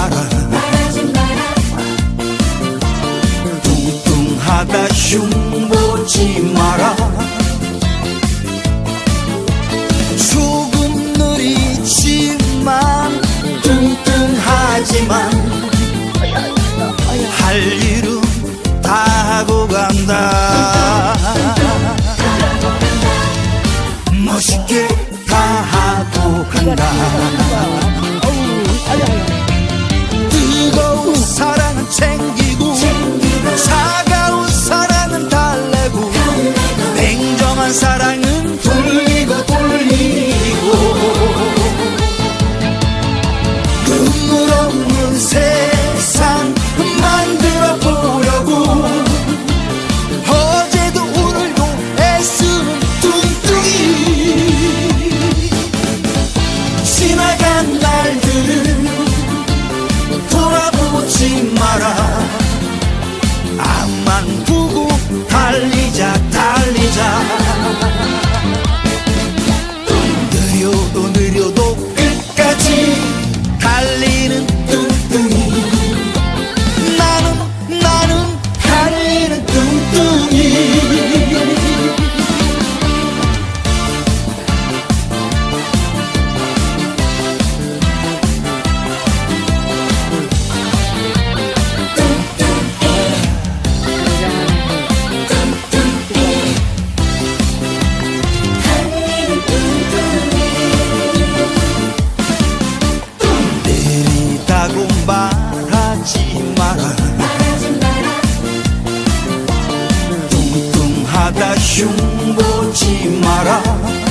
para Tung tung hada shung 마라 앞만 보고 달리 흉보지 마라.